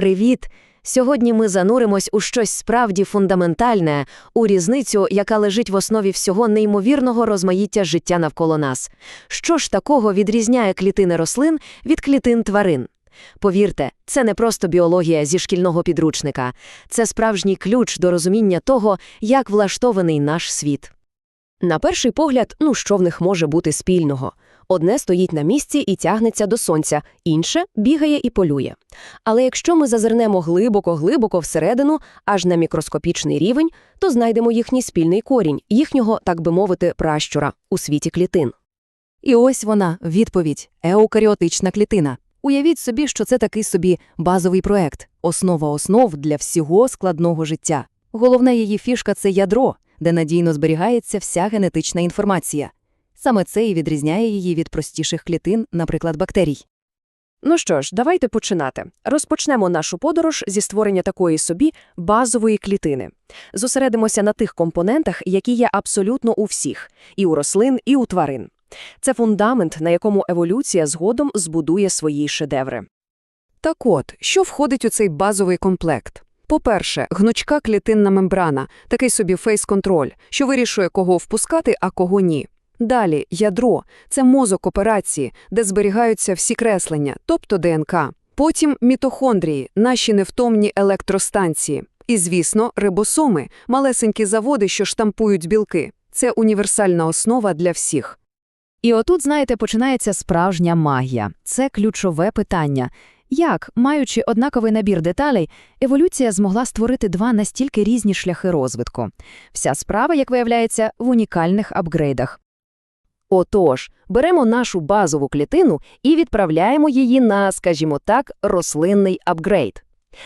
Привіт! Сьогодні ми зануримось у щось справді фундаментальне, у різницю, яка лежить в основі всього неймовірного розмаїття життя навколо нас. Що ж такого відрізняє клітини рослин від клітин тварин? Повірте, це не просто біологія зі шкільного підручника, це справжній ключ до розуміння того, як влаштований наш світ. На перший погляд, ну що в них може бути спільного? Одне стоїть на місці і тягнеться до сонця, інше бігає і полює. Але якщо ми зазирнемо глибоко-глибоко всередину, аж на мікроскопічний рівень, то знайдемо їхній спільний корінь, їхнього, так би мовити, пращура у світі клітин. І ось вона, відповідь – еукаріотична клітина. Уявіть собі, що це такий собі базовий проект, основа основ для всього складного життя. Головна її фішка – це ядро, де надійно зберігається вся генетична інформація. Саме це і відрізняє її від простіших клітин, наприклад, бактерій. Ну що ж, давайте починати. Розпочнемо нашу подорож зі створення такої собі базової клітини. Зосередимося на тих компонентах, які є абсолютно у всіх – і у рослин, і у тварин. Це фундамент, на якому еволюція згодом збудує свої шедеври. Так от, що входить у цей базовий комплект? По-перше, гнучка клітинна мембрана, такий собі фейс-контроль, що вирішує, кого впускати, а кого ні. Далі ядро це мозок операції, де зберігаються всі креслення, тобто ДНК. Потім мітохондрії, наші невтомні електростанції. І, звісно, рибосоми, малесенькі заводи, що штампують білки. Це універсальна основа для всіх. І отут, знаєте, починається справжня магія. Це ключове питання. Як, маючи однаковий набір деталей, еволюція змогла створити два настільки різні шляхи розвитку? Вся справа, як виявляється, в унікальних апгрейдах. Отож, беремо нашу базову клітину і відправляємо її на, скажімо так, рослинний апгрейд.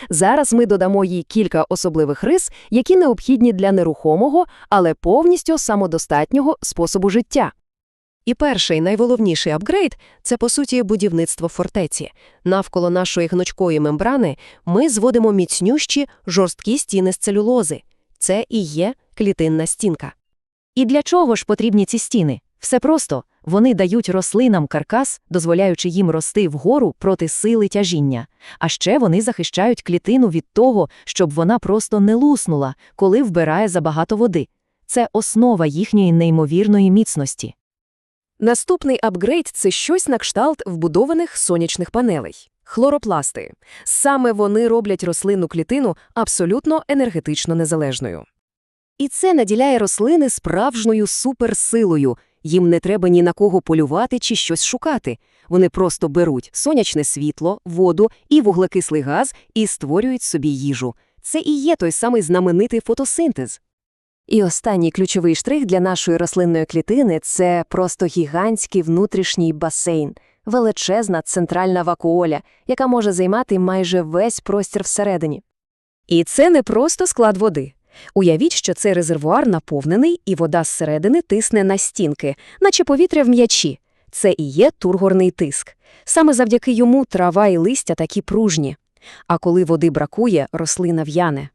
Зараз ми додамо їй кілька особливих рис, які необхідні для нерухомого, але повністю самодостатнього способу життя. І перший найголовніший апгрейд – це, по суті, будівництво фортеці. Навколо нашої гнучкої мембрани ми зводимо міцнющі, жорсткі стіни з целюлози. Це і є клітинна стінка. І для чого ж потрібні ці стіни? Все просто – вони дають рослинам каркас, дозволяючи їм рости вгору проти сили тяжіння. А ще вони захищають клітину від того, щоб вона просто не луснула, коли вбирає забагато води. Це основа їхньої неймовірної міцності. Наступний апгрейд – це щось на кшталт вбудованих сонячних панелей. Хлоропласти. Саме вони роблять рослинну клітину абсолютно енергетично незалежною. І це наділяє рослини справжньою суперсилою. Їм не треба ні на кого полювати чи щось шукати. Вони просто беруть сонячне світло, воду і вуглекислий газ і створюють собі їжу. Це і є той самий знаменитий фотосинтез. І останній ключовий штрих для нашої рослинної клітини – це просто гігантський внутрішній басейн, величезна центральна вакуоля, яка може займати майже весь простір всередині. І це не просто склад води. Уявіть, що цей резервуар наповнений, і вода зсередини тисне на стінки, наче повітря в м'ячі. Це і є тургорний тиск. Саме завдяки йому трава і листя такі пружні. А коли води бракує, рослина в'яне.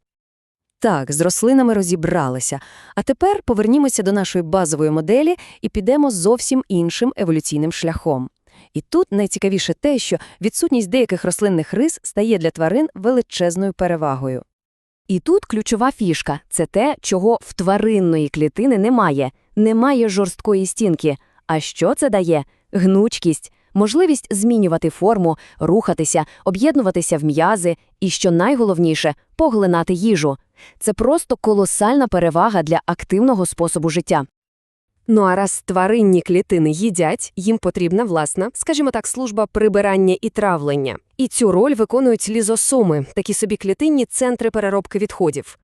Так, з рослинами розібралися. А тепер повернімося до нашої базової моделі і підемо зовсім іншим еволюційним шляхом. І тут найцікавіше те, що відсутність деяких рослинних рис стає для тварин величезною перевагою. І тут ключова фішка – це те, чого в тваринної клітини немає. Немає жорсткої стінки. А що це дає? Гнучкість, можливість змінювати форму, рухатися, об'єднуватися в м'язи і, що найголовніше, поглинати їжу. Це просто колосальна перевага для активного способу життя. Ну а раз тваринні клітини їдять, їм потрібна власна, скажімо так, служба прибирання і травлення. І цю роль виконують лізосоми, такі собі клітинні центри переробки відходів.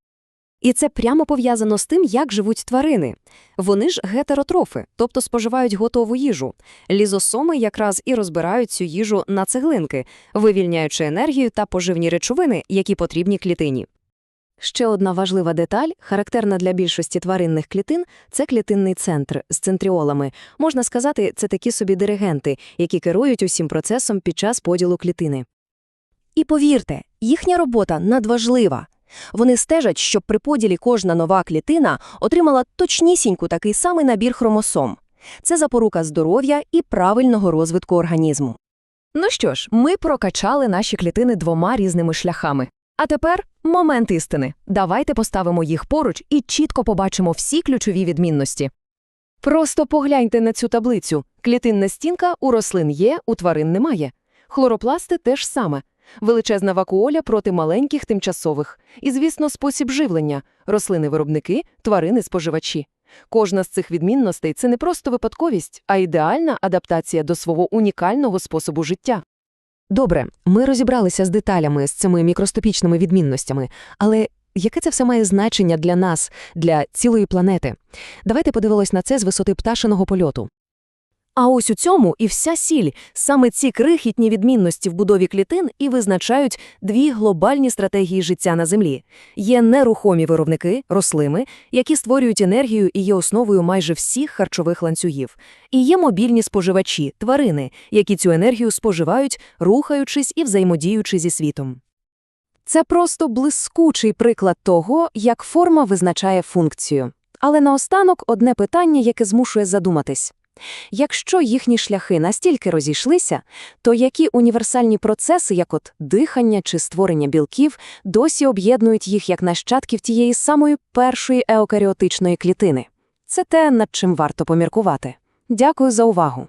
І це прямо пов'язано з тим, як живуть тварини. Вони ж гетеротрофи, тобто споживають готову їжу. Лізосоми якраз і розбирають цю їжу на цеглинки, вивільняючи енергію та поживні речовини, які потрібні клітині. Ще одна важлива деталь, характерна для більшості тваринних клітин, це клітинний центр з центріолами. Можна сказати, це такі собі диригенти, які керують усім процесом під час поділу клітини. І повірте, їхня робота надважлива. Вони стежать, щоб при поділі кожна нова клітина отримала точнісіньку такий самий набір хромосом. Це запорука здоров'я і правильного розвитку організму. Ну що ж, ми прокачали наші клітини двома різними шляхами. А тепер момент істини. Давайте поставимо їх поруч і чітко побачимо всі ключові відмінності. Просто погляньте на цю таблицю. Клітинна стінка у рослин є, у тварин немає. Хлоропласти теж саме. Величезна вакуоля проти маленьких тимчасових. І, звісно, спосіб живлення – рослини-виробники, тварини-споживачі. Кожна з цих відмінностей – це не просто випадковість, а ідеальна адаптація до свого унікального способу життя. Добре, ми розібралися з деталями, з цими мікроскопічними відмінностями, але яке це все має значення для нас, для цілої планети? Давайте подивимось на це з висоти пташиного польоту. А ось у цьому і вся сіль. Саме ці крихітні відмінності в будові клітин і визначають дві глобальні стратегії життя на Землі. Є нерухомі виробники, рослими, які створюють енергію і є основою майже всіх харчових ланцюгів. І є мобільні споживачі, тварини, які цю енергію споживають, рухаючись і взаємодіючи зі світом. Це просто блискучий приклад того, як форма визначає функцію. Але наостанок одне питання, яке змушує задуматись. Якщо їхні шляхи настільки розійшлися, то які універсальні процеси, як от дихання чи створення білків, досі об'єднують їх як нащадків тієї самої першої еукаріотичної клітини? Це те, над чим варто поміркувати. Дякую за увагу.